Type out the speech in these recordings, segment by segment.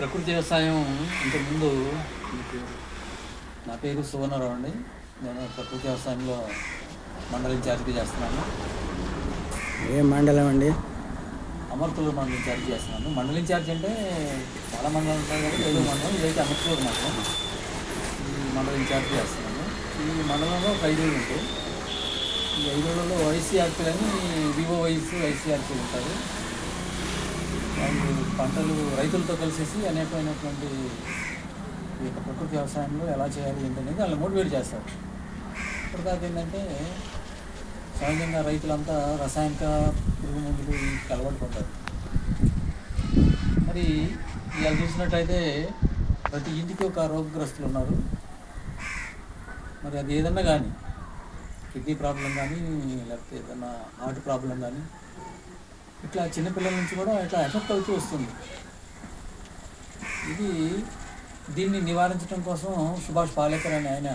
ప్రకృతి వ్యవసాయం ఇంతకుముందు మీకు నా పేరు సువర్ణరావు అండి. నేను ప్రకృతి వ్యవసాయంలో మండల ఇన్ఛార్జ్గా చేస్తున్నాను. ఏ మండలం అండి? అమర్తూరు మండల ఇన్ఛార్జ్ చేస్తున్నాను. మండల ఇన్ఛార్జ్ అంటే చాలా మండలం ఉంటాయి కదా ఏదో మండలం ఇదైతే అమర్తూరు మండలం. ఈ మండల ఇన్ఛార్జ్ చేస్తున్నాను. ఈ మండలంలో ఒక ఐదు ఉంటాయి. ఈ ఐదులలో వైసీఆర్పీలు అని వివో వైస్ వైసీఆర్పీలు ఉంటారు. వాళ్ళు పంటలు రైతులతో కలిసేసి అనేకమైనటువంటి ఈ యొక్క ప్రకృతి వ్యవసాయంలో ఎలా చేయాలి ఏంటనేది వాళ్ళు మోటివేట్ చేస్తారు. ఇప్పటిదాకా ఏంటంటే సహజంగా రైతులంతా రసాయనిక పురుగు మందులు అలవాటు పడ్డారు. మరి ఇలా చూసినట్టయితే ప్రతి ఇంటికి ఒక రోగగ్రస్తులు ఉన్నారు. మరి అది ఏదన్నా కానీ కిడ్నీ ప్రాబ్లం కానీ లేకపోతే ఏదన్నా హార్ట్ ప్రాబ్లం కానీ ఇట్లా చిన్నపిల్లల నుంచి కూడా ఇట్లా ఎఫెక్ట్ అవుతూ వస్తుంది. ఇది దీన్ని నివారించడం కోసం సుభాష్ పాలేకర్ అనే ఆయన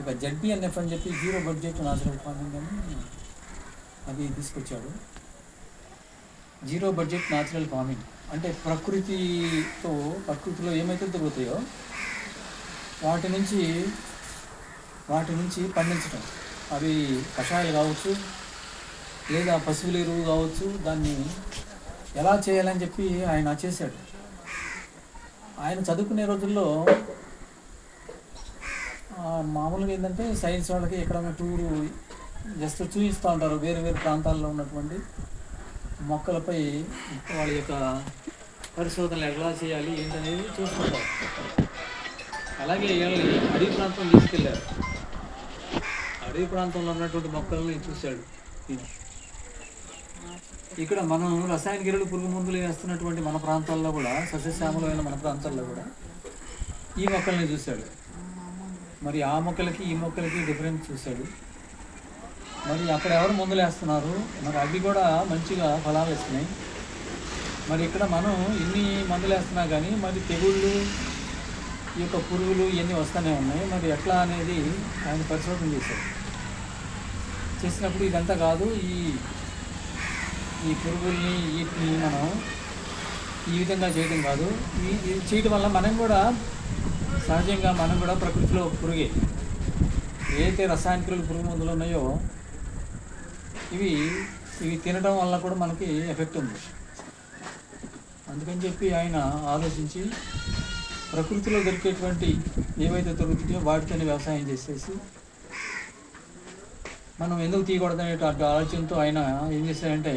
ఇక జడ్బిఎన్ఎఫ్ అని చెప్పి జీరో బడ్జెట్ నాచురల్ ఫార్మింగ్ అని అది తీసుకొచ్చాడు. జీరో బడ్జెట్ న్యాచురల్ ఫార్మింగ్ అంటే ప్రకృతితో ప్రకృతిలో ఏమైతే దొరుకుతాయో వాటి నుంచి వాటి నుంచి పండించడం అవి కషాయాలు కావచ్చు లేదా పశువుల ఎరువు కావచ్చు దాన్ని ఎలా చేయాలని చెప్పి ఆయన చేశాడు. ఆయన చదువుకునే రోజుల్లో మామూలుగా ఏంటంటే సైన్స్ వాళ్ళకి ఎక్కడైనా టూరు జస్ట్ చూపిస్తూ ఉంటారు. వేరు వేరు ప్రాంతాల్లో ఉన్నటువంటి మొక్కలపై వాళ్ళ యొక్క పరిశోధనలు ఎలా చేయాలి ఏంటనేది చూసుకుంటారు. అలాగే వీళ్ళని అడవి ప్రాంతం తీసుకెళ్ళారు అడవి ప్రాంతంలో ఉన్నటువంటి మొక్కల్ని చూశాడు. ఈయన. ఇక్కడ మనం రసాయన గిరులు పురుగు మందులు వేస్తున్నటువంటి మన ప్రాంతాల్లో కూడా సస్యశ్యామలమైన మన ప్రాంతాల్లో కూడా ఈ మొక్కల్ని చూశాడు. మరి ఆ మొక్కలకి ఈ మొక్కలకి డిఫరెన్స్ చూశాడు. మరి అక్కడ ఎవరు మందులు వేస్తున్నారు? మరి అవి కూడా మంచిగా ఫలాలు ఇస్తున్నాయి మరి ఇక్కడ మనం ఇన్ని మందులు వేస్తున్నా కానీ మరి తెగుళ్ళు ఈ యొక్క పురుగులు ఇవన్నీ వస్తూనే ఉన్నాయి. మరి ఎట్లా అనేది ఆయన పరిశోధన చేశాడు. చేసినప్పుడు ఇదంతా కాదు ఈ ఈ పురుగుల్ని వీటిని మనం ఈ విధంగా చేయడం కాదు. ఈ ఇది చేయడం వల్ల మనం కూడా సహజంగా మనం కూడా ప్రకృతిలో పురుగే. ఏదైతే రసాయనికులు పురుగు మందులు ఉన్నాయో ఇవి ఇవి తినడం వల్ల కూడా మనకి ఎఫెక్ట్ ఉంది. అందుకని చెప్పి ఆయన ఆలోచించి ప్రకృతిలో దొరికేటువంటి ఏవైతే దొరుకుతాయో వాటితోనే వ్యవసాయం చేసేసి మనం ఎందుకు తీయకూడదనేటువంటి ఆలోచనతో ఆయన ఏం చేశారంటే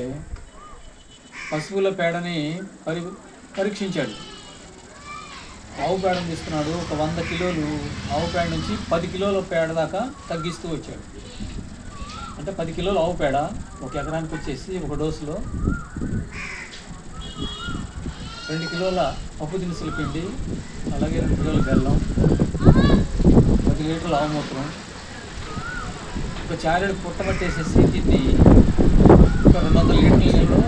పశువుల పేడని పరి పరీక్షించాడు. ఆవు పేడను తీసుకున్నాడు. ఒక వంద కిలోలు ఆవు పేడ నుంచి పది కిలోల పేడ దాకా తగ్గిస్తూ వచ్చాడు. అంటే పది కిలోలు ఆవు పేడ ఒక ఎకరానికి వచ్చేసి ఒక డోసులో రెండు కిలోల పప్పు దినుసులు పిండి అలాగే రెండు కిలోల బెల్లం పది లీటర్ల ఆవు మూత్రం ఒక చారెడు పుట్టబట్టేసేసి దీన్ని ఒక రెండు వందల లీటర్ల నీళ్ళలో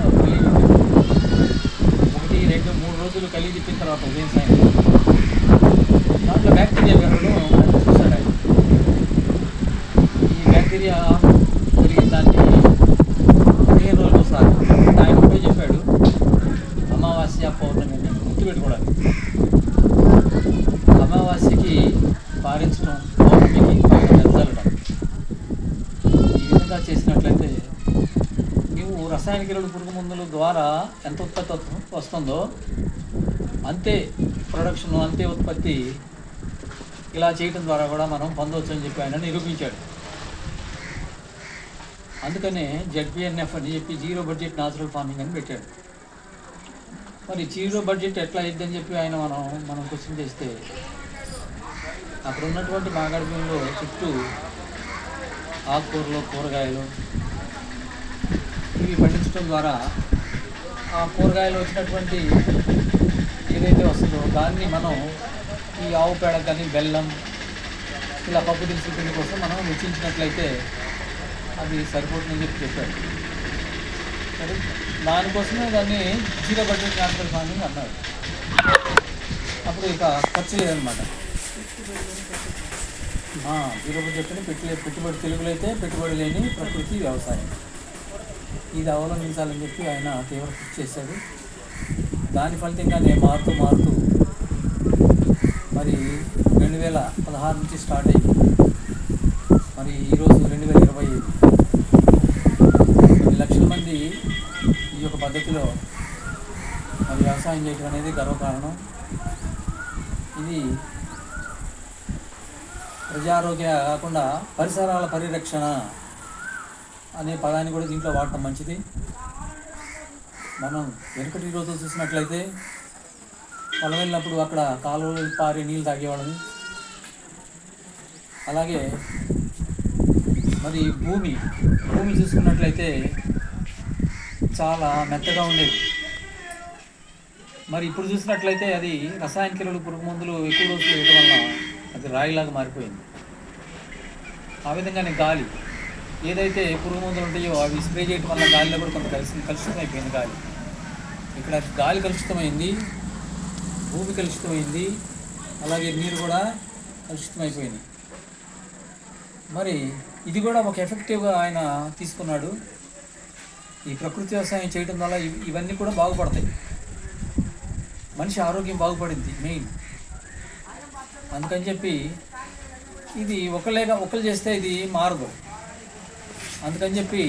రెండు మూడు రోజులు కలిగి తిప్పిన తర్వాత ఉదయం సాయంత్రం. దాంట్లో బ్యాక్టీరియా పెరగడం ఆయన చూశాడు ఆయన. ఈ బ్యాక్టీరియా పెరిగిన దాన్ని పదిహేను రోజులు ఒకసారి ఆయన పోయి చెప్పాడు అమావాస్య పౌర్ణమి అని గుర్తుపెట్టుకోవడానికి. అమావాస్యకి పారించడం పౌర్ణమికి పైన ఈ విధంగా చేసినట్లయితే రసాయనిక ఎరువులు పురుగు మందుల ద్వారా ఎంత ఉత్పత్తి వస్తుందో అంతే ప్రొడక్షన్ అంతే ఉత్పత్తి ఇలా చేయటం ద్వారా కూడా మనం పొందవచ్చు అని చెప్పి ఆయన నిరూపించాడు. అందుకనే జడ్పిఎన్ఎఫ్ అని చెప్పి జీరో బడ్జెట్ న్యాచురల్ ఫార్మింగ్ అని పెట్టాడు. మరి జీరో బడ్జెట్ ఎట్లా అయిందని చెప్పి ఆయన మనం మనం క్వశ్చన్ చేస్తే అక్కడ ఉన్నటువంటి మాగాడిపంలో చుట్టూ ఆకుకూరలు కూరగాయలు ఇవి పండించడం ద్వారా ఆ కూరగాయలు వచ్చినటువంటి ఏదైతే వస్తుందో దాన్ని మనం ఈ ఆవు పేడ కానీ బెల్లం ఇలా పప్పు దినుసుల పిండి కోసం మనం వెచ్చించినట్లయితే అది సరిపోతుందని చెప్పి చెప్పారు. సరే దానికోసమే దాన్ని జీరో బడ్జెట్ న్యాచురల్ ఫార్మింగ్ అన్నారు. అప్పుడు ఇక ఖర్చు లేదనమాట జీరో బడ్జెట్ని పెట్టి పెట్టుబడి తెలుగులో అయితే పెట్టుబడి లేని ప్రకృతి వ్యవసాయం. ఇది అవలంబించాలని చెప్పి ఆయన తీవ్ర కృషి చేశాడు. దాని ఫలితంగానే మారుతూ మారుతూ మరి రెండు వేల పదహారు నుంచి స్టార్ట్ అయ్యి మరి ఈరోజు రెండు వేల ఇరవై ఐదు కొన్ని లక్షల మంది ఈ యొక్క పద్ధతిలో మరి వ్యవసాయం చేయడం అనేది గర్వకారణం. ఇది ప్రజారోగ్య కాకుండా పరిసరాల పరిరక్షణ అనే పదాన్ని కూడా దీంట్లో వాడటం మంచిది. మనం వెనుకటి రోజులు చూసినట్లయితే పొలం వెళ్ళినప్పుడు అక్కడ కాలువలు పారి నీళ్ళు తాగేవాళ్ళని అలాగే మరి భూమి భూమి చూసుకున్నట్లయితే చాలా మెత్తగా ఉండేది. మరి ఇప్పుడు చూసినట్లయితే అది రసాయన ఎరువులు పురుగు మందులు ఎక్కువ రోజులు వేయడం వల్ల అది రాయిలాగా మారిపోయింది. ఆ విధంగానే గాలి. ఏదైతే పురుగు మందులు ఉంటాయో అవి స్ప్రే చేయడం వల్ల గాలిలో కూడా కొంత కలిసి కలుషితం అయిపోయింది గాలి. ఇక్కడ గాలి కలుషితమైంది భూమి కలుషితమైంది అలాగే నీరు కూడా కలుషితమైపోయింది. మరి ఇది కూడా ఒక ఎఫెక్టివ్గా ఆయన తీసుకున్నాడు. ఈ ప్రకృతి వ్యవసాయం చేయడం వల్ల ఇవన్నీ కూడా బాగుపడతాయి. మనిషి ఆరోగ్యం బాగుపడింది మెయిన్. అందుకని చెప్పి ఇది ఒకళ్ళేగా ఒకళ్ళు చేస్తే ఇది మారదు. అందుకని చెప్పి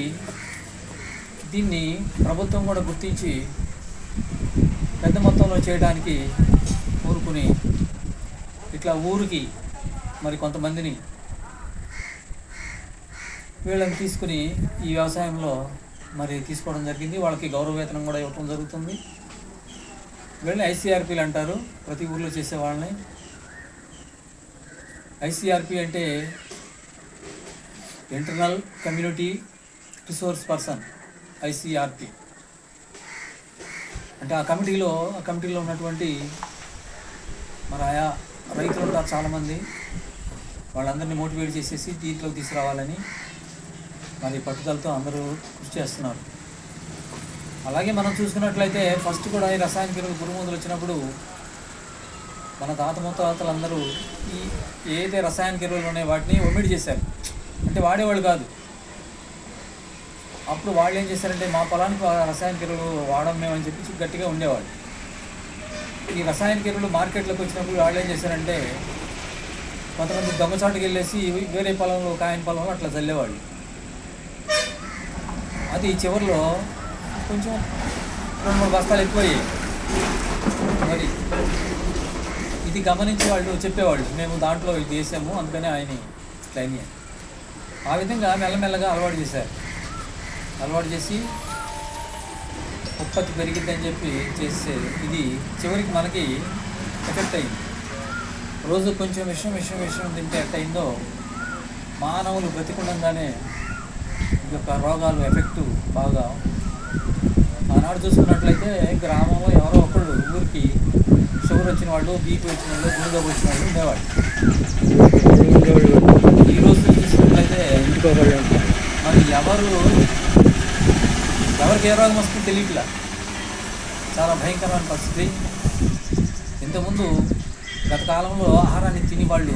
దీన్ని ప్రభుత్వం కూడా గుర్తించి పెద్ద మొత్తంలో చేయడానికి ఊరుకుని ఇట్లా ఊరికి మరి కొంతమందిని వీళ్ళని తీసుకుని ఈ వ్యవసాయంలో మరి తీసుకోవడం జరిగింది. వాళ్ళకి గౌరవవేతనం కూడా ఇవ్వటం జరుగుతుంది. వీళ్ళని ఐసీఆర్పీలు అంటారు. ప్రతి ఊర్లో చేసే వాళ్ళని. ఐసీఆర్పీ అంటే internal community resource person ICRP అంటే ఆ కమిటీలో ఆ కమిటీలో ఉన్నటువంటి మరి ఆయా రైతులు ఉంటారు చాలామంది వాళ్ళందరినీ మోటివేట్ చేసేసి దీంట్లోకి తీసుకురావాలని మరి పట్టుదలతో అందరూ కృషి చేస్తున్నారు. అలాగే మనం చూసుకున్నట్లయితే ఫస్ట్ కూడా ఈ రసాయనిక ఎరువులు పురుగు వచ్చినప్పుడు మన తాత ముత్తాతలు అందరూ ఈ ఏదైతే రసాయనిక ఎరువులు ఉన్నాయో వాటిని ఒమిడి చేశారు. అంటే వాడేవాళ్ళు కాదు. అప్పుడు వాళ్ళు ఏం చేశారంటే మా పొలానికి రసాయన ఎరువులు వాడడం మేము అని చెప్పి గట్టిగా ఉండేవాళ్ళు. ఈ రసాయన ఎరువులు మార్కెట్లోకి వచ్చినప్పుడు వాళ్ళు ఏం చేశారంటే కొంతమంది దొంగచాటుకి వెళ్ళేసి వేరే పొలంలో కాయన పొలంలో అట్లా చల్లేవాళ్ళు. అది చివరిలో కొంచెం రెండు మూడు బస్తాలు ఎక్కువయ్యాయి. మరి ఇది గమనించి వాళ్ళు చెప్పేవాళ్ళు మేము దాంట్లో ఇది వేసాము అందుకనే ఆయన క్లైమ్ చేయాలి ఆ విధంగా మెల్లమెల్లగా అలవాటు చేశారు. అలవాటు చేసి ఉత్పత్తి పెరిగిద్దని చెప్పి చేసే ఇది చివరికి మనకి ఎఫెక్ట్ అయింది. రోజు కొంచెం విషయం విషయం విషయం తింటే ఎట్ అయిందో మానవులు బ్రతికుండగానే ఈ యొక్క రోగాలు ఎఫెక్ట్ బాగా ఆనాడు చూసుకున్నట్లయితే గ్రామంలో ఎవరో ఒకళ్ళు ఊరికి షుగర్ వచ్చిన వాళ్ళు బీపీ వచ్చిన వాళ్ళు గుండె వచ్చిన వాళ్ళు ఉండేవాళ్ళు ఈ రోజు చూసుకున్నట్లయితే ఇంటికి ఒకళ్ళు ఉంటారు. మరి ఎవరు ఎవరికి ఏ రోగం వస్తుందో తెలియట్లా. చాలా భయంకరమైన పరిస్థితి. ఇంతకుముందు గత కాలంలో ఆహారాన్ని తిని వాళ్ళు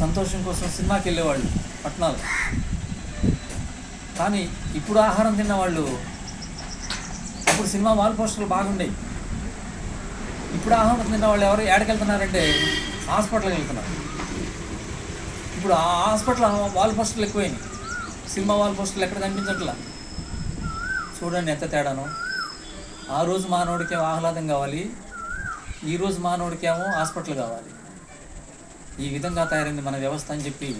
సంతోషం కోసం సినిమాకి వెళ్ళేవాళ్ళు పట్టణాలు కానీ ఇప్పుడు ఆహారం తిన్న వాళ్ళు అప్పుడు సినిమా వాల్ పోస్టర్లు బాగుండేవి ఇప్పుడు ఆహారం తిన్న వాళ్ళు ఎవరు ఏడకి వెళ్తున్నారంటే హాస్పిటల్కి వెళ్తున్నారు. ఇప్పుడు ఆ హాస్పిటల్ వాల్ పోస్టర్లు ఎక్కువైనాయి. సినిమా వాళ్ళ పోస్టర్లు ఎక్కడ కనిపించట్లా? చూడండి ఎంత తేడానో. ఆ రోజు మానవుడికేమో ఆహ్లాదం కావాలి. ఈ రోజు మానవుడికేమో హాస్పిటల్ కావాలి. ఈ విధంగా తయారైంది మన వ్యవస్థ అని చెప్పి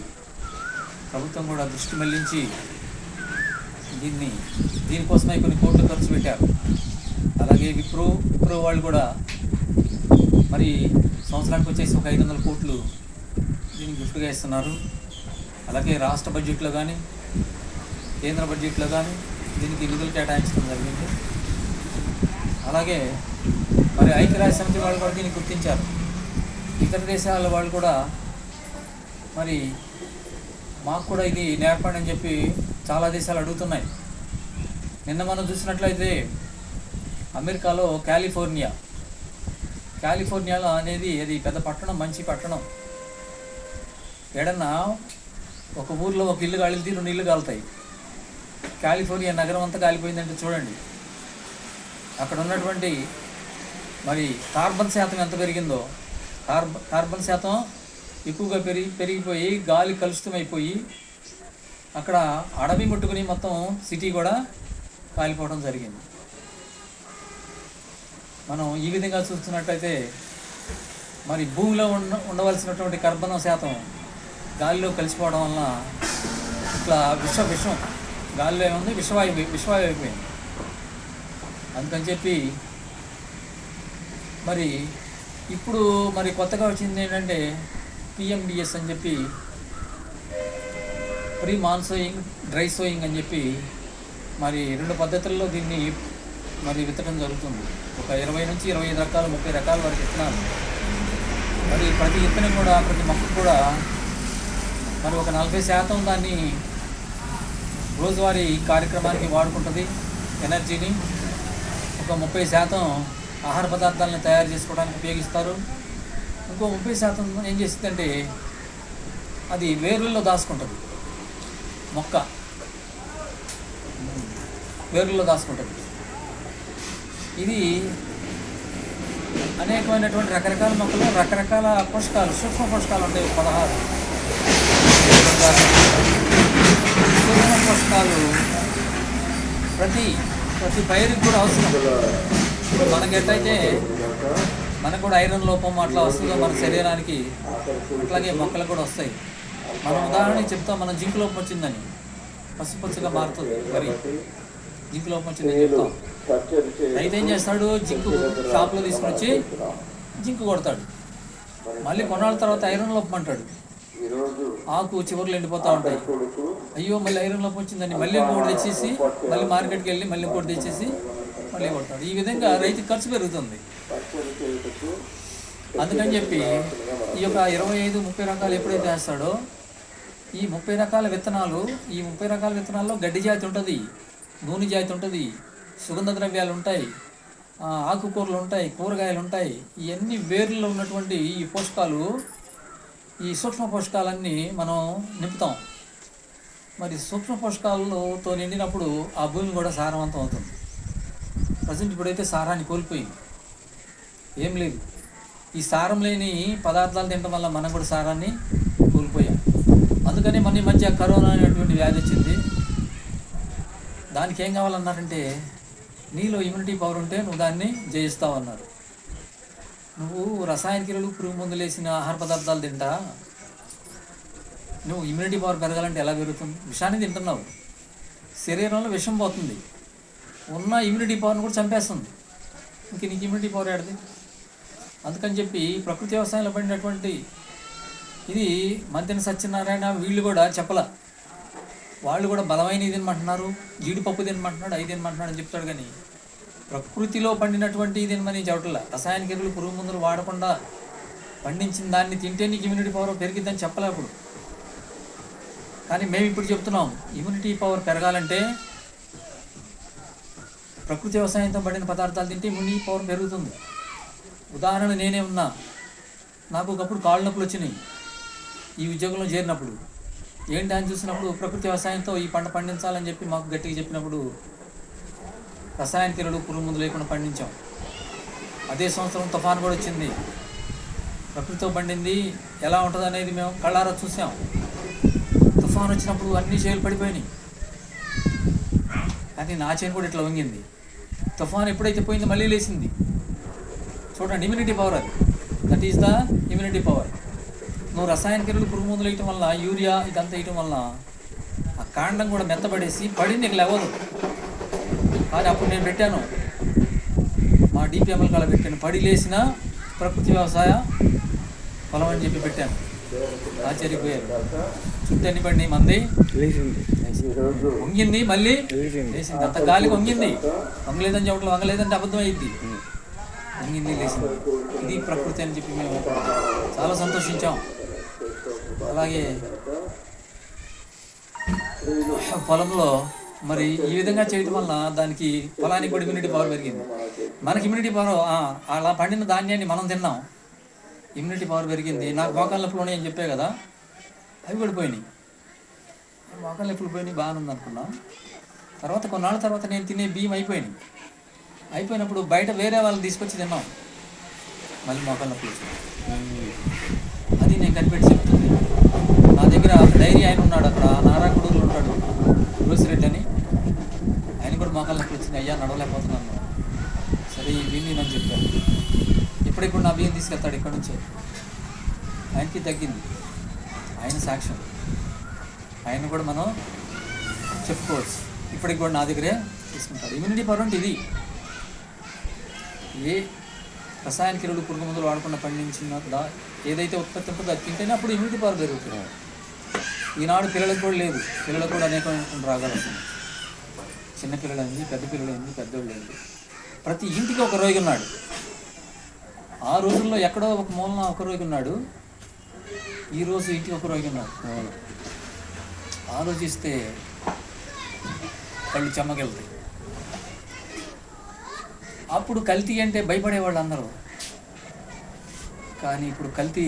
ప్రభుత్వం కూడా దృష్టి మళ్ళించి దీన్ని దీనికోసమే కొన్ని కోట్లు ఖర్చు పెట్టారు. అలాగే విప్రో విప్రో వాళ్ళు కూడా మరి సంవత్సరానికి వచ్చేసి ఒక ఐదు వందల కోట్లు దీనికి గిఫ్ట్గా ఇస్తున్నారు. అలాగే రాష్ట్ర బడ్జెట్లో కానీ కేంద్ర బడ్జెట్లో కానీ దీనికి నిధులు కేటాయించడం జరిగింది. అలాగే మరి ఐక్యరాజ్య సమితి వాళ్ళు కూడా దీన్ని గుర్తించారు. ఇతర దేశాల వాళ్ళు కూడా మరి మాకు కూడా ఇది నేర్పండి అని చెప్పి చాలా దేశాలు అడుగుతున్నాయి. నిన్న మనం చూసినట్లయితే అమెరికాలో కాలిఫోర్నియా. కాలిఫోర్నియాలో అనేది అది పెద్ద పట్టణం మంచి పట్టణం. ఏడన్నా ఒక ఊర్లో ఒక ఇల్లు కాలితే రెండు ఇల్లు కాలుతాయి కాలిఫోర్నియా నగరం అంతా కాలిపోయిందంటే చూడండి. అక్కడ ఉన్నటువంటి మరి కార్బన్ శాతం ఎంత పెరిగిందో కార్బ కార్బన్ శాతం ఎక్కువగా పెరిగి పెరిగిపోయి గాలి కలుషితమైపోయి అక్కడ అడవి ముట్టుకుని మొత్తం సిటీ కూడా కాలిపోవడం జరిగింది. మనం ఈ విధంగా చూస్తున్నట్టయితే మరి భూమిలో ఉండ ఉండవలసినటువంటి కర్బనం శాతం గాలిలో కలిసిపోవడం వలన ఇట్లా విష విషం గాలిలో ఏముంది? విషవాయు విషవాయు అయిపోయింది. అందుకని చెప్పి మరి ఇప్పుడు మరి కొత్తగా వచ్చింది ఏంటంటే పిఎండిఎస్ అని చెప్పి ప్రీ మాన్ సోయింగ్ డ్రై సోయింగ్ అని చెప్పి మరి రెండు పద్ధతుల్లో దీన్ని మరి విత్తడం జరుగుతుంది. ఒక ఇరవై నుంచి ఇరవై ఐదు రకాలు ముప్పై రకాల వరకు విత్తనాలు. మరి ప్రతి విత్తనం కూడా ప్రతి మొక్క కూడా మరి ఒక నలభై శాతం దాన్ని రోజువారీ కార్యక్రమానికి వాడుకుంటుంది ఎనర్జీని. ఒక ముప్పై శాతం ఆహార పదార్థాలను తయారు చేసుకోవడానికి ఉపయోగిస్తారు. ఇంకో ముప్పై శాతం ఏం చేస్తుందంటే అది వేరుల్లో దాచుకుంటుంది. మొక్క. వేరుల్లో దాచుకుంటుంది. ఇది అనేకమైనటువంటి రకరకాల మొక్కలు రకరకాల పోషకాలు సూక్ష్మ పోషకాలు ఉంటాయి. పదహారు. సూక్ష్మ ప్రతి ప్రతి పైరుకి కూడా అవసరం. ఇప్పుడు మనకి ఎట్టయితే మనకు కూడా ఐరన్ లోపం అట్లా వస్తుందో మన శరీరానికి అట్లాగే మొక్కలు కూడా వస్తాయి. మనం ఉదాహరణకి చెప్తాం మనం జింక్ లోపం వచ్చిందని. పసుపచ్చుగా మారుతుంది మరి. జింక్ లోపం వచ్చిందని చెప్తాం. రైతు ఏం చేస్తాడు? జింక్ షాప్లో తీసుకుని వచ్చి జింక్ కొడతాడు. మళ్ళీ కొన్నాళ్ళ తర్వాత ఐరన్ లోపం అంటాడు. ఆకు చివర్లు ఎండిపోతూ ఉంటాయి. అయ్యో మళ్ళీ ఐరన్ లోపం వచ్చిందని మళ్ళీ ఇంకోటి తెచ్చేసి మళ్ళీ మార్కెట్కి వెళ్ళి మళ్ళీ ఇంకోటి తెచ్చేసి మళ్ళీ కొడతాడు ఈ విధంగా రైతుకి ఖర్చు పెరుగుతుంది. అందుకని చెప్పి ఈ యొక్క ఇరవై ఐదు ముప్పై రకాలు ఎప్పుడైతే వేస్తాడో ఈ ముప్పై రకాల విత్తనాలు ఈ ముప్పై రకాల విత్తనాల్లో గడ్డి జాతి ఉంటుంది నూనె జాతి ఉంటుంది సుగంధ ద్రవ్యాలు ఉంటాయి ఆకుకూరలు ఉంటాయి కూరగాయలు ఉంటాయి ఇవన్నీ వేర్లలో ఉన్నటువంటి ఈ పోషకాలు ఈ సూక్ష్మ పోషకాలన్నీ మనం నింపుతాం. మరి సూక్ష్మ పోషకాలతో నిండినప్పుడు ఆ భూమి కూడా సారవంతం అవుతుంది. ప్రజెంట్ ఇప్పుడైతే సారాన్ని కోల్పోయింది. ఏం లేదు. ఈ సారం లేని పదార్థాలు తినడం వల్ల మనం కూడా సారాన్ని కోల్పోయాం. అందుకని మన ఈ మధ్య కరోనా అనేటువంటి వ్యాధి వచ్చింది. దానికి ఏం కావాలన్నారంటే నీలో ఇమ్యూనిటీ పవర్ ఉంటే నువ్వు దాన్ని జయిస్తావు అన్నారు నువ్వు రసాయన క్రియలు పురుగు మందులు వేసిన ఆహార పదార్థాలు తింటా. నువ్వు ఇమ్యూనిటీ పవర్ పెరగాలంటే ఎలా పెరుగుతుంది? విషాన్ని తింటున్నావు. శరీరంలో విషం పోతుంది. ఉన్న ఇమ్యూనిటీ పవర్ని కూడా చంపేస్తుంది. ఇంక నీకు ఇమ్యూనిటీ పవర్ ఏడది అందుకని చెప్పి ప్రకృతి వ్యవసాయంలో పడినటువంటి ఇది మంతెన సత్యనారాయణ వీళ్ళు కూడా చెప్పల. వాళ్ళు కూడా బలమైన ఇది తినమంటున్నారు జీడిపప్పు తినమంటున్నాడు అవి తినమంటున్నాడు అని చెప్తాడు కానీ ప్రకృతిలో పండినటువంటి ఇది తినమని చెప్పట్ల రసాయనిక ఎరువులు పురుగు మందులు వాడకుండా పండించిన దాన్ని తింటే నీకు ఇమ్యూనిటీ పవర్ పెరిగిద్దని చెప్పలేప్పుడు కానీ మేము ఇప్పుడు చెప్తున్నాం ఇమ్యూనిటీ పవర్ పెరగాలంటే ప్రకృతి వ్యవసాయంతో పడిన పదార్థాలు తింటే ఇమ్యూనిటీ పవర్ పెరుగుతుంది. ఉదాహరణ నేనే ఉన్నా. నాకు ఒకప్పుడు కాళ్ళు నొప్పులు వచ్చినాయి. ఈ ఉద్యోగంలో చేరినప్పుడు. ఏంటి అని చూసినప్పుడు ప్రకృతి వ్యవసాయంతో ఈ పంట పండించాలని చెప్పి మాకు గట్టిగా చెప్పినప్పుడు రసాయన ఎరువులు పురుగు మందు లేకుండా పండించాం. అదే సంవత్సరం తుఫాన్ కూడా వచ్చింది. ప్రకృతితో పండింది ఎలా ఉంటుంది అనేది మేము కళ్ళారా చూసాం. తుఫాన్ వచ్చినప్పుడు అన్ని చేలు పడిపోయినాయి. కానీ నా చేను కూడా ఇట్లా వంగింది. తుఫాన్ ఎప్పుడైతే పోయిందో మళ్ళీ లేచింది. చూడండి ఇమ్యూనిటీ పవర్ అది. That is the immunity power నువ్వు రసాయన ఎరువులు పురుగు మందులు వేయటం వల్ల యూరియా ఇదంతా వేయటం వల్ల ఆ కాండం కూడా మెత్తపడేసి పడి నీకు లేవదు. కానీ అప్పుడు నేను పెట్టాను. మా డిపిఎంఎల్ కాడ పెట్టాను. పడి లేచిన ప్రకృతి వ్యవసాయ పొలం అని చెప్పి పెట్టాను. ఆశ్చర్యపోయారు. చుట్టూ ఎన్ని పడినాయి మంది? వంగింది మళ్ళీ? లేచింది. లేచింది. అంత గాలికి వంగింది. వంగలేదని చెప్పట్లు వంగలేదంటే అబద్ధం అయింది వంగింది లేచింది. ఇది ప్రకృతి అని చెప్పి మేము చాలా సంతోషించాం. అలాగే పొలంలో మరి ఈ విధంగా చేయడం వల్ల దానికి పొలానికి కూడా ఇమ్యూనిటీ పవర్ పెరిగింది. మనకి ఇమ్యూనిటీ పవర్ అలా పండిన ధాన్యాన్ని మనం తిన్నాం. ఇమ్యూనిటీ పవర్ పెరిగింది. నాకు మోకాళ్ళ నొప్పులు అని చెప్పే కదా అవి పడిపోయినాయి మోకాళ్ళ నొప్పులు పోయినాయి బాగానే ఉంది అనుకున్నాం. తర్వాత కొన్నాళ్ళ తర్వాత నేను తినే బియ్యం అయిపోయినాయి. అయిపోయినప్పుడు బయట వేరే వాళ్ళు తీసుకొచ్చి తిన్నాం. మళ్ళీ మోకాళ్ళ నొప్పులు వచ్చినాయి. అది నేను కనిపెట్టి చెప్తుంది నా దగ్గర డైరీ ఆయన ఉన్నాడు అక్కడ నారాకుడూరులో ఉంటాడు. రెడ్డి అని. మోకాళ్ళ నొప్పులు వచ్చింది అయ్యా నడవలేకపోతున్నాను సరే ఈ బియ్యం నేను చెప్పాను. ఇప్పుడిప్పుడు నా బియ్యం తీసుకెళ్తాడు ఇక్కడ నుంచే. ఆయనకి తగ్గింది. ఆయన సాక్ష్యం. ఆయన కూడా మనం చెప్పుకోవచ్చు. ఇప్పటికి కూడా నా దగ్గరే తీసుకుంటాడు. ఇమ్యూనిటీ పవర్ అంటే ఇది. ఏ రసాయన కిరుడు పురుగు మందులు వాడకుండా పండించిన దా ఏదైతే ఉత్పత్తి ఉంటుందో అది తింటేనే అప్పుడు ఇమ్యూనిటీ పవర్ పెరుగుతుంది ఈనాడు పిల్లలకు కూడా లేదు. పిల్లలకు కూడా అనేక రోగాలు వస్తున్నాయి. చిన్న పిల్లలైంది పెద్ద పిల్లలైంది పెద్దోళ్ళు అయింది ప్రతి ఇంటికి ఒక రోగి ఉన్నాడు ఆ రోజుల్లో ఎక్కడో ఒక మూలన ఒక రోగి ఉన్నాడు ఈ రోజు ఇంటికి ఒక రోగి ఉన్నాడు ఆలోచిస్తే కళ్ళు చెమ్మగలుగుతాయి అప్పుడు కల్తీ అంటే భయపడేవాళ్ళు అందరూ. కానీ ఇప్పుడు కల్తీ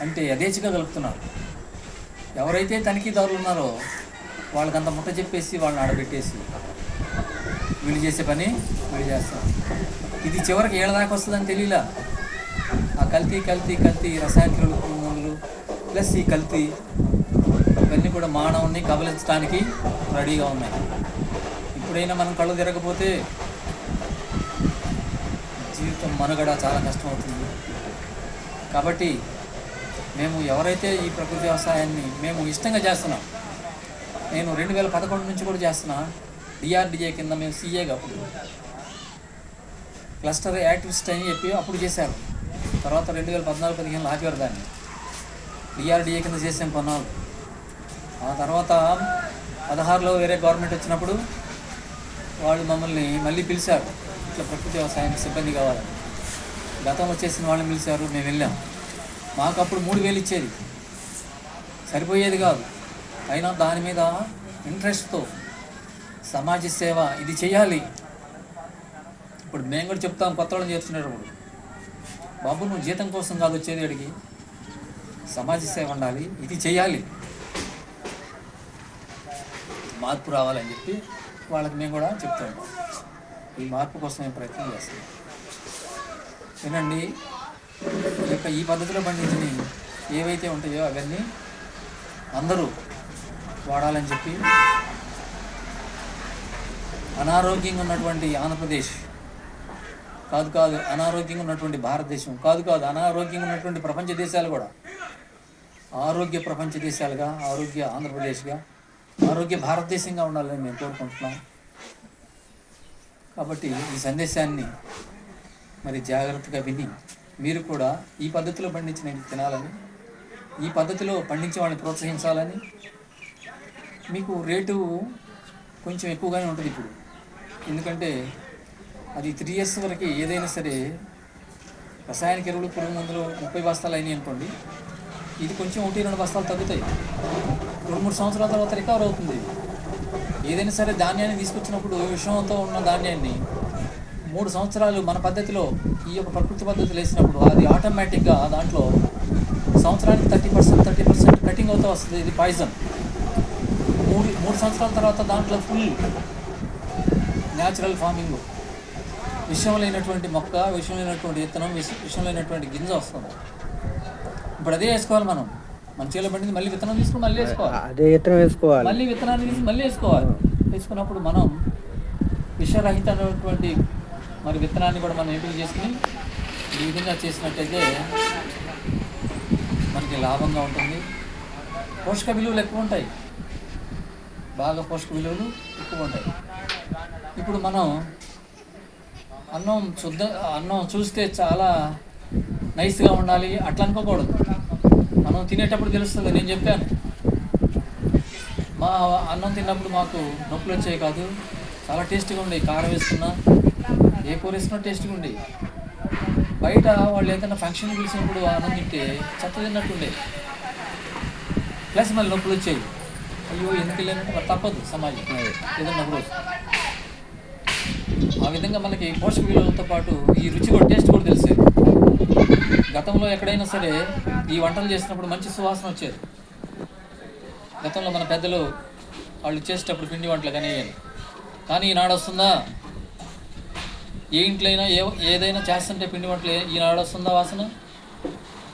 అంటే యథేచ్ఛగా కలుపుతున్నారు ఎవరైతే తనిఖీదారులు ఉన్నారో వాళ్ళకంత ముట్ట చెప్పేసి వాళ్ళని ఆడబెట్టేసి వీళ్ళు చేసే పని వీళ్ళు చేస్తారు. ఇది చివరికి ఏళ్ళ దాకా వస్తుందని తెలియలా. ఆ కల్తీ కల్తీ కల్తీ రసాయనిక మందులు ప్లస్ ఈ కల్తీ ఇవన్నీ కూడా మానవుని కబలించడానికి రెడీగా ఉన్నాయి. ఇప్పుడైనా మనం కళ్ళు తిరగకపోతే జీవితం మనుగడ చాలా కష్టం అవుతుంది కాబట్టి మేము ఎవరైతే ఈ ప్రకృతి వ్యవసాయాన్ని మేము ఇష్టంగా చేస్తున్నాం నేను రెండు వేల పదకొండు నుంచి కూడా చేస్తున్నా డిఆర్డిఏ కింద మేము సీఏగా అప్పుడు. క్లస్టర్ యాక్టివిస్ట్ అని చెప్పి అప్పుడు చేశారు. తర్వాత రెండు వేల పద్నాలుగు పదిహేనులో ఆపేవారు దాన్ని. డిఆర్డిఏ కింద చేసాం కొన్నాళ్ళు ఆ తర్వాత పదహారులో వేరే గవర్నమెంట్ వచ్చినప్పుడు వాళ్ళు మమ్మల్ని మళ్ళీ పిలిచారు. ఇట్లా ప్రకృతి వ్యవసాయానికి సిబ్బంది కావాలని గతం వచ్చేసిన వాళ్ళని పిలిచారు మేము వెళ్ళాం. మాకు అప్పుడు మూడు వేలు ఇచ్చేది. సరిపోయేది కాదు. అయినా దాని మీద ఇంట్రెస్ట్తో సమాజ సేవ ఇది చేయాలి. ఇప్పుడు మేము కూడా చెప్తాం కొత్త వాళ్ళని చేస్తున్నప్పుడు బాబు నువ్వు జీతం కోసం కాదు వచ్చేది అడిగి. సమాజ సేవ ఉండాలి ఇది చేయాలి. మార్పు రావాలని చెప్పి వాళ్ళకి మేము కూడా చెప్తూ. ఉంటాం ఈ మార్పు కోసం మేము ప్రయత్నం చేస్తాం వినండి ఈ యొక్క ఈ పద్ధతిలో పండించిన ఏవైతే ఉంటాయో అవన్నీ అందరూ వాడాలని చెప్పి అనారోగ్యంగా ఉన్నటువంటి ఆంధ్రప్రదేశ్. కాదు కాదు అనారోగ్యంగా ఉన్నటువంటి భారతదేశం. కాదు కాదు అనారోగ్యంగా ఉన్నటువంటి ప్రపంచ దేశాలు కూడా. ఆరోగ్య ప్రపంచ దేశాలుగా ఆరోగ్య ఆంధ్రప్రదేశ్గా ఆరోగ్య భారతదేశంగా ఉండాలని మేము కోరుకుంటున్నాం. కాబట్టి ఈ సందేశాన్ని మరి జాగ్రత్తగా విని మీరు కూడా ఈ పద్ధతిలో పండించిన తినాలని ఈ పద్ధతిలో పండించే వాళ్ళని ప్రోత్సహించాలని మీకు రేటు కొంచెం ఎక్కువగానే ఉంటుంది ఇప్పుడు. ఎందుకంటే అది త్రీ ఇయర్స్ వరకు ఏదైనా సరే రసాయనిక ఎరువులు పురుగు మందులు ముప్పై బస్తాలు అయినాయి అనుకోండి ఇది కొంచెం ఒకటి రెండు బస్తాలు తగ్గుతాయి. రెండు మూడు సంవత్సరాల తర్వాత రికవర్ అవుతుంది. ఏదైనా సరే ధాన్యాన్ని తీసుకొచ్చినప్పుడు విషంతో ఉన్న ధాన్యాన్ని మూడు సంవత్సరాలు మన పద్ధతిలో ఈ యొక్క ప్రకృతి పద్ధతిలో వేసినప్పుడు అది ఆటోమేటిక్గా దాంట్లో సంవత్సరానికి thirty percent thirty percent cutting అవుతూ వస్తుంది. ఇది పాయిజన్ మూడు మూడు సంవత్సరాల తర్వాత దాంట్లో ఫుల్ న్యాచురల్ ఫార్మింగ్ విషం లేనటువంటి మొక్క విషం లేనటువంటి విత్తనం విష- విషం లేనటువంటి గింజ వస్తుంది. ఇప్పుడు అదే వేసుకోవాలి మనం. మన చేలో పండింది మళ్ళీ విత్తనం తీసుకుని మళ్ళీ వేసుకోవాలి. అదే విత్తనం వేసుకోవాలి. మళ్ళీ విత్తనాన్ని తీసి మళ్ళీ వేసుకోవాలి. వేసుకున్నప్పుడు మనం విషరహితమైనటువంటి మరి విత్తనాన్ని కూడా మనం ఎంపిక చేసుకుని ఈ విధంగా చేసినట్టయితే మనకి లాభంగా ఉంటుంది. పోషక విలువలు ఎక్కువ ఉంటాయి. బాగా పోషక విలువలు ఎక్కువ ఉంటాయి. ఇప్పుడు మనం అన్నం శుద్ధ అన్నం చూస్తే చాలా నైస్గా ఉండాలి అట్లా అనుకోకూడదు. మనం తినేటప్పుడు తెలుస్తుంది నేను చెప్పాను. మా అన్నం తిన్నప్పుడు మాకు నొప్పులు వచ్చాయి కాదు. చాలా టేస్ట్గా ఉండేవి కారం వేసుకున్నా. ఏ కూర వేసుకున్నా టేస్ట్గా ఉండేవి. బయట వాళ్ళు ఏదైనా ఫంక్షన్ పిలిచినప్పుడు అన్నం తింటే చెత్త తిన్నట్టుండే ప్లస్ మళ్ళీ నొప్పులు వచ్చాయి అయ్యో ఎందుకు లేనంటే మరి తప్పదు సమాజం. ఏదన్నా రోజు. ఆ విధంగా మనకి పోషక విలువలతో పాటు ఈ రుచి కూడా టేస్ట్ కూడా తెలిసేది. గతంలో ఎక్కడైనా సరే ఈ వంటలు చేసినప్పుడు మంచి సువాసన వచ్చేది. గతంలో మన పెద్దలు వాళ్ళు చేసేటప్పుడు పిండి వంటలు కానీ కానీ ఈనాడు వస్తుందా? ఏ ఇంట్లో అయినా ఏ ఏదైనా చేస్తుంటే పిండి వంటలు ఈనాడు వస్తుందా వాసన?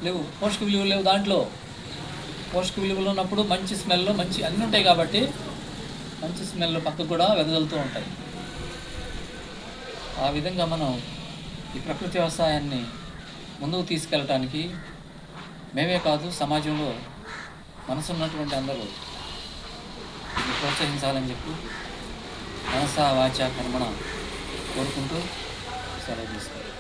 లేవు. పోషక విలువలు లేవు దాంట్లో. పోషక విలువలు ఉన్నప్పుడు మంచి స్మెల్ మంచి అన్నీ ఉంటాయి కాబట్టి మంచి స్మెల్ పక్కకు కూడా వెదజల్లుతూ ఉంటాయి. ఆ విధంగా మనం ఈ ప్రకృతి వ్యవసాయాన్ని ముందుకు తీసుకెళ్ళటానికి మేమే కాదు సమాజంలో మనసున్నటువంటి అందరూ ప్రోత్సహించాలని చెప్పి మనస వాచ కర్మణ కోరుకుంటూ సెలవు తీసుకుంటాం